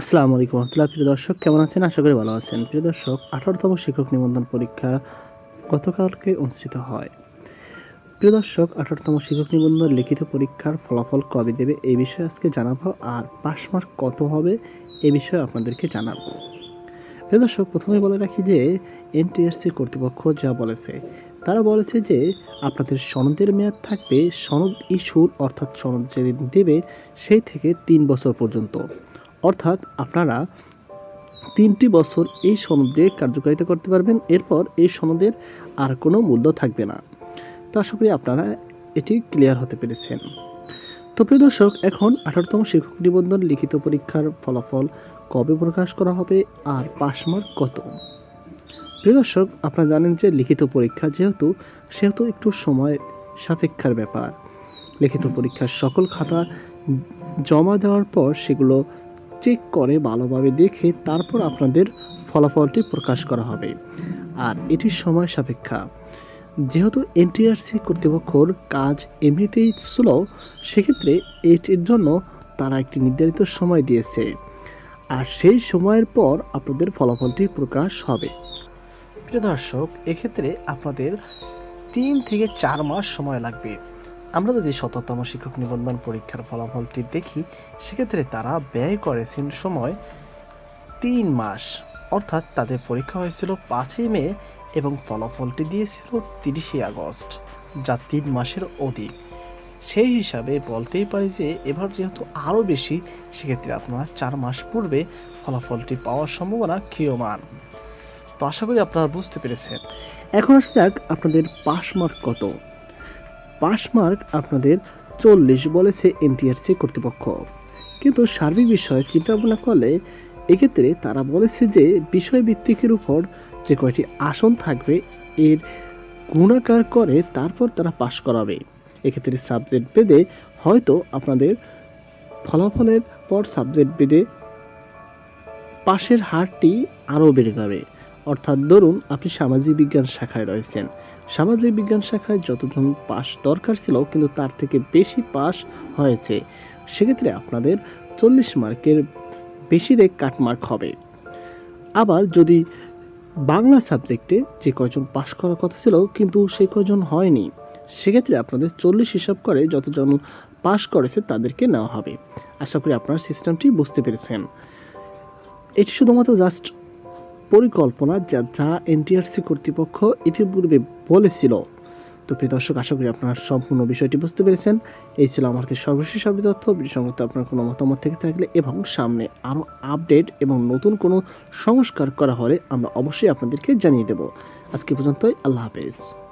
আসসালামু আলাইকুম রহমতুল্লাহ। প্রিয় দর্শক, কেমন আছেন? আশা করি ভালো আছেন। প্রিয় দর্শক, আঠারোতম শিক্ষক নিবন্ধন পরীক্ষা গতকালকে অনুষ্ঠিত হয়। প্রিয় দর্শক, আঠারোতম শিক্ষক নিবন্ধন লিখিত পরীক্ষার ফলাফল কবে দেবে এই বিষয়ে আজকে জানাব, আর পাস মার্ক কত হবে এ বিষয়ে আপনাদেরকে জানাব। প্রিয় দর্শক প্রথমে বলে রাখি যে এনটিএসসি কর্তৃপক্ষ যা বলেছে, তারা বলেছে যে, আপনাদের সনদের মেয়াদ থাকবে সনদ ইস্যুর, অর্থাৎ সনদ যেদিন দেবে, সেই থেকে তিন বছর পর্যন্ত। অর্থাৎ আপনারা তিনটি বছর এই সনদ কার্যকারিতা করতে পারবেন, এরপর এই সনদের আর কোনো মূল্য থাকবে না। তো আশা করি আপনারা এটি ক্লিয়ার হতে পেরেছেন। তো প্রিয় দর্শক, এখন আঠারোতম শিক্ষক নিবন্ধন লিখিত পরীক্ষার ফলাফল কবে প্রকাশ করা হবে আর পাস মার্ক কত? প্রিয় দর্শক, আপনারা জানেন যে লিখিত পরীক্ষা যেহেতু, সেহেতু একটু সময় সাপেক্ষার ব্যাপার। লিখিত পরীক্ষার সকল খাতা জমা দেওয়ার পর সেগুলো চেক করে ভালোভাবে দেখে তারপর আপনাদের ফলাফলটি প্রকাশ করা হবে। আর এটির সময় সাপেক্ষা। যেহেতু এনটিআরসি কর্তৃপক্ষর কাজ এমনিতেই স্লো সেক্ষেত্রে এটির জন্য তারা একটি নির্ধারিত সময় দিয়েছে। আর সেই সময়ের পর আপনাদের ফলাফলটি প্রকাশ হবে। প্রিয় দর্শক, এক্ষেত্রে আপনাদের তিন থেকে চার মাস সময় লাগবে। আমরা যদি শততম শিক্ষক নিবন্ধন পরীক্ষার ফলাফলটি দেখি, সেক্ষেত্রে তারা ব্যয় করেছেন সময় তিন মাস। অর্থাৎ তাদের পরীক্ষা হয়েছিল পাঁচই মে এবং ফলাফলটি দিয়েছিল তিরিশে আগস্ট, যা তিন মাসের অধিক সেই হিসাবে বলতেই পারি যে, এবার যেহেতু আরও বেশি, সেক্ষেত্রে আপনারা চার মাস পূর্বে ফলাফলটি পাওয়ার সম্ভাবনা ক্ষীয়মান। তো আশা করি আপনারা বুঝতে পেরেছেন। এখন আসা যাক আপনাদের পাস মার্ক কত। পাস মার্ক আপনাদের চল্লিশ বলেছে এনটিআরসি কর্তৃপক্ষ। কিন্তু সার্বিক বিষয়ে চিন্তা ভাবনা করলে এক্ষেত্রে তারা বলেছে যে বিষয়ভিত্তিকের উপর যে কয়টি আসন থাকবে, এর গুণাকার করে তারপর তারা পাশ করাবে। এক্ষেত্রে সাবজেক্ট বেদে হয়তো আপনাদের ফলাফলের পর সাবজেক্ট বেদে পাশের হারটি আরও বেড়ে যাবে। অর্থাৎ ধরুন আপনি সামাজিক বিজ্ঞান শাখায় রয়েছেন। সামাজিক বিজ্ঞান শাখায় যতজন পাস দরকার ছিল কিন্তু তার থেকে বেশি পাস হয়েছে। সেক্ষেত্রে আপনাদের চল্লিশ মার্কের বেশি দেখ কাটমার্ক হবে। আবার যদি বাংলা সাবজেক্টে যে কয়জন পাশ করার কথা ছিল কিন্তু সে কয়জন হয়নি, সেক্ষেত্রে আপনাদের চল্লিশ হিসাব করে যতজন পাশ করেছে তাদেরকে নেওয়া হবে। আশা করি আপনার সিস্টেমটি বুঝতে পেরেছেন। এটি শুধুমাত্র জাস্ট পরিকল্পনা যা যা এনটিআরসি কর্তৃপক্ষ ইতিপূর্বে বলেছিল। তো প্রিয় দর্শক, আশা করি আপনারা সম্পূর্ণ বিষয়টি বুঝতে পেরেছেন। এই ছিল আমার সর্বশেষ আপডেট তথ্য। সংক্রান্ত আপনার কোনো মতামত থেকে থাকলে এবং সামনে আরও আপডেট এবং নতুন কোনো সংস্কার করা হলে আমরা অবশ্যই আপনাদেরকে জানিয়ে দেব। আজকে পর্যন্তই, আল্লাহ হাফেজ।